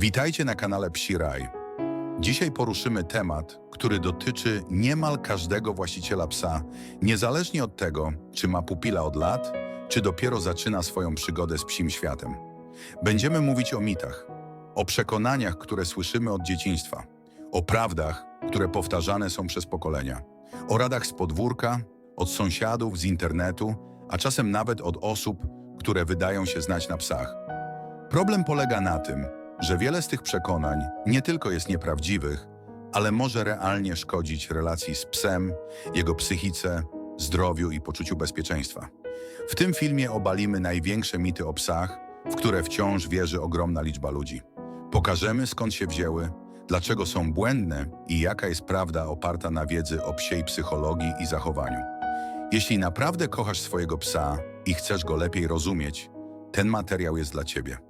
Witajcie na kanale Psi Raj. Dzisiaj poruszymy temat, który dotyczy niemal każdego właściciela psa, niezależnie od tego, czy ma pupila od lat, czy dopiero zaczyna swoją przygodę z psim światem. Będziemy mówić o mitach, o przekonaniach, które słyszymy od dzieciństwa, o prawdach, które powtarzane są przez pokolenia, o radach z podwórka, od sąsiadów, z internetu, a czasem nawet od osób, które wydają się znać na psach. Problem polega na tym, że wiele z tych przekonań nie tylko jest nieprawdziwych, ale może realnie szkodzić relacji z psem, jego psychice, zdrowiu i poczuciu bezpieczeństwa. W tym filmie obalimy największe mity o psach, w które wciąż wierzy ogromna liczba ludzi. Pokażemy skąd się wzięły, dlaczego są błędne i jaka jest prawda oparta na wiedzy o psiej psychologii i zachowaniu. Jeśli naprawdę kochasz swojego psa i chcesz go lepiej rozumieć, ten materiał jest dla Ciebie.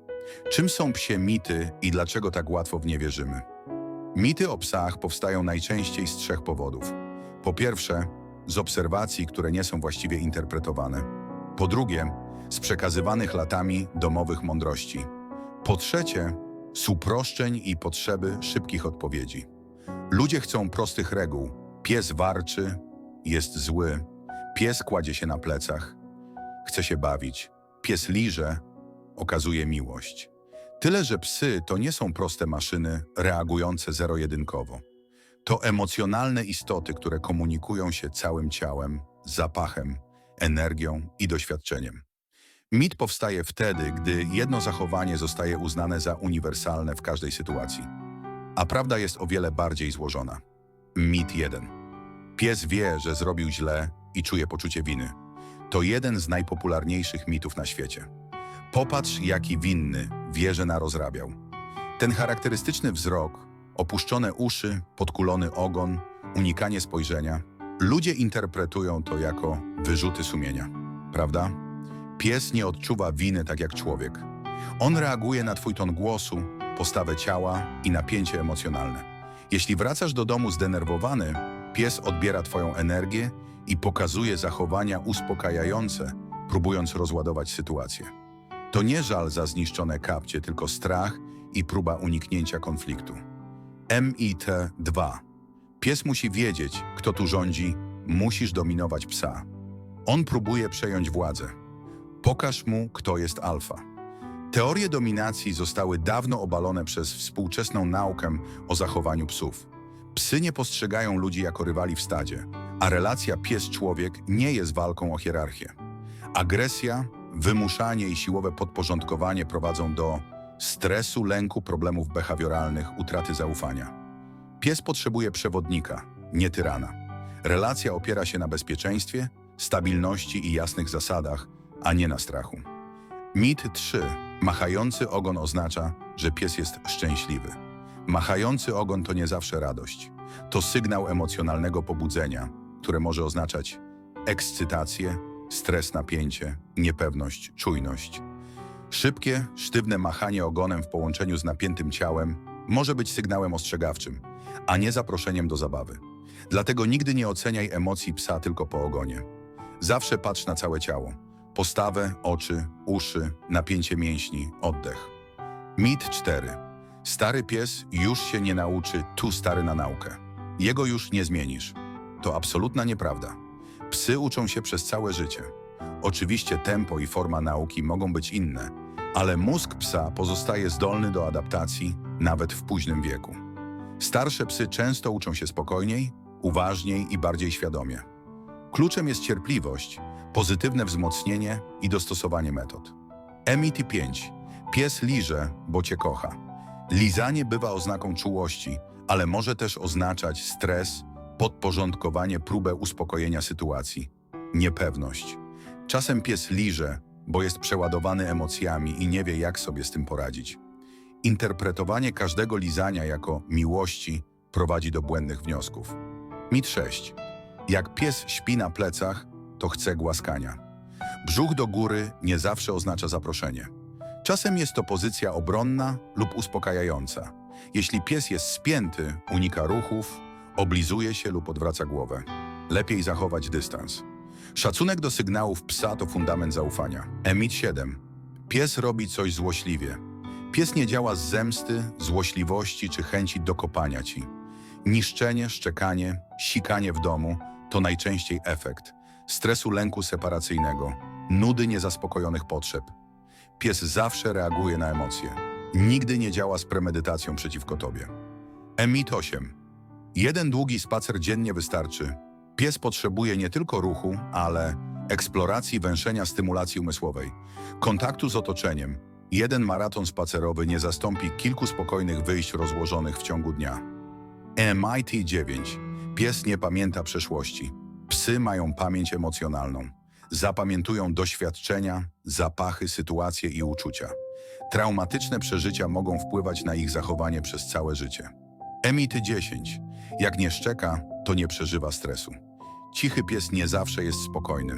Czym są psie mity i dlaczego tak łatwo w nie wierzymy? Mity o psach powstają najczęściej z trzech powodów. Po pierwsze, z obserwacji, które nie są właściwie interpretowane. Po drugie, z przekazywanych latami domowych mądrości. Po trzecie, z uproszczeń i potrzeby szybkich odpowiedzi. Ludzie chcą prostych reguł. Pies warczy, jest zły, pies kładzie się na plecach, chce się bawić, pies liże, okazuje miłość. Tyle, że psy to nie są proste maszyny reagujące zero-jedynkowo. To emocjonalne istoty, które komunikują się całym ciałem, zapachem, energią i doświadczeniem. Mit powstaje wtedy, gdy jedno zachowanie zostaje uznane za uniwersalne w każdej sytuacji. A prawda jest o wiele bardziej złożona. Mit 1. Pies wie, że zrobił źle i czuje poczucie winy. To jeden z najpopularniejszych mitów na świecie. Popatrz, jaki winny wie, że narozrabiał. Ten charakterystyczny wzrok, opuszczone uszy, podkulony ogon, unikanie spojrzenia. Ludzie interpretują to jako wyrzuty sumienia, prawda? Pies nie odczuwa winy tak jak człowiek. On reaguje na twój ton głosu, postawę ciała i napięcie emocjonalne. Jeśli wracasz do domu zdenerwowany, pies odbiera twoją energię i pokazuje zachowania uspokajające, próbując rozładować sytuację. To nie żal za zniszczone kapcie, tylko strach i próba uniknięcia konfliktu. MIT 2. Pies musi wiedzieć, kto tu rządzi, musisz dominować psa. On próbuje przejąć władzę. Pokaż mu, kto jest alfa. Teorie dominacji zostały dawno obalone przez współczesną naukę o zachowaniu psów. Psy nie postrzegają ludzi jako rywali w stadzie, a relacja pies-człowiek nie jest walką o hierarchię. Agresja, wymuszanie i siłowe podporządkowanie prowadzą do stresu, lęku, problemów behawioralnych, utraty zaufania. Pies potrzebuje przewodnika, nie tyrana. Relacja opiera się na bezpieczeństwie, stabilności i jasnych zasadach, a nie na strachu. Mit 3. Machający ogon oznacza, że pies jest szczęśliwy. Machający ogon to nie zawsze radość. To sygnał emocjonalnego pobudzenia, które może oznaczać ekscytację, stres, napięcie, niepewność, czujność. Szybkie, sztywne machanie ogonem w połączeniu z napiętym ciałem może być sygnałem ostrzegawczym, a nie zaproszeniem do zabawy. Dlatego nigdy nie oceniaj emocji psa tylko po ogonie. Zawsze patrz na całe ciało. Postawę, oczy, uszy, napięcie mięśni, oddech. Mit 4. Stary pies już się nie nauczy, tu stary na naukę. Jego już nie zmienisz. To absolutna nieprawda. Psy uczą się przez całe życie. Oczywiście tempo i forma nauki mogą być inne, ale mózg psa pozostaje zdolny do adaptacji nawet w późnym wieku. Starsze psy często uczą się spokojniej, uważniej i bardziej świadomie. Kluczem jest cierpliwość, pozytywne wzmocnienie i dostosowanie metod. MIT 5. Pies liże, bo cię kocha. Lizanie bywa oznaką czułości, ale może też oznaczać stres, podporządkowanie, próbę uspokojenia sytuacji, niepewność. Czasem pies liże, bo jest przeładowany emocjami i nie wie, jak sobie z tym poradzić. Interpretowanie każdego lizania jako miłości prowadzi do błędnych wniosków. Mit 6. Jak pies śpi na plecach, to chce głaskania. Brzuch do góry nie zawsze oznacza zaproszenie. Czasem jest to pozycja obronna lub uspokajająca. Jeśli pies jest spięty, unika ruchów, oblizuje się lub odwraca głowę. Lepiej zachować dystans. Szacunek do sygnałów psa to fundament zaufania. Emit 7. Pies robi coś złośliwie. Pies nie działa z zemsty, złośliwości czy chęci dokopania ci. Niszczenie, szczekanie, sikanie w domu to najczęściej efekt stresu lęku separacyjnego, nudy niezaspokojonych potrzeb. Pies zawsze reaguje na emocje. Nigdy nie działa z premedytacją przeciwko tobie. Emit 8. Jeden długi spacer dziennie wystarczy. Pies potrzebuje nie tylko ruchu, ale eksploracji, węszenia, stymulacji umysłowej, kontaktu z otoczeniem. Jeden maraton spacerowy nie zastąpi kilku spokojnych wyjść rozłożonych w ciągu dnia. MIT 9. Pies nie pamięta przeszłości. Psy mają pamięć emocjonalną. Zapamiętują doświadczenia, zapachy, sytuacje i uczucia. Traumatyczne przeżycia mogą wpływać na ich zachowanie przez całe życie. Emity 10. Jak nie szczeka, to nie przeżywa stresu. Cichy pies nie zawsze jest spokojny.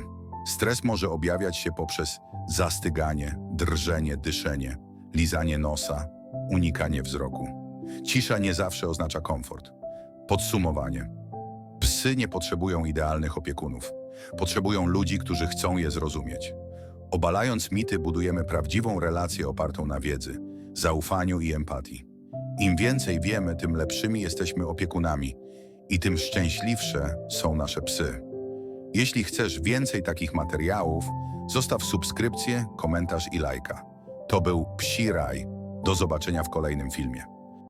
Stres może objawiać się poprzez zastyganie, drżenie, dyszenie, lizanie nosa, unikanie wzroku. Cisza nie zawsze oznacza komfort. Podsumowanie. Psy nie potrzebują idealnych opiekunów. Potrzebują ludzi, którzy chcą je zrozumieć. Obalając mity, budujemy prawdziwą relację opartą na wiedzy, zaufaniu i empatii. Im więcej wiemy, tym lepszymi jesteśmy opiekunami i tym szczęśliwsze są nasze psy. Jeśli chcesz więcej takich materiałów, zostaw subskrypcję, komentarz i lajka. To był Psi Raj. Do zobaczenia w kolejnym filmie.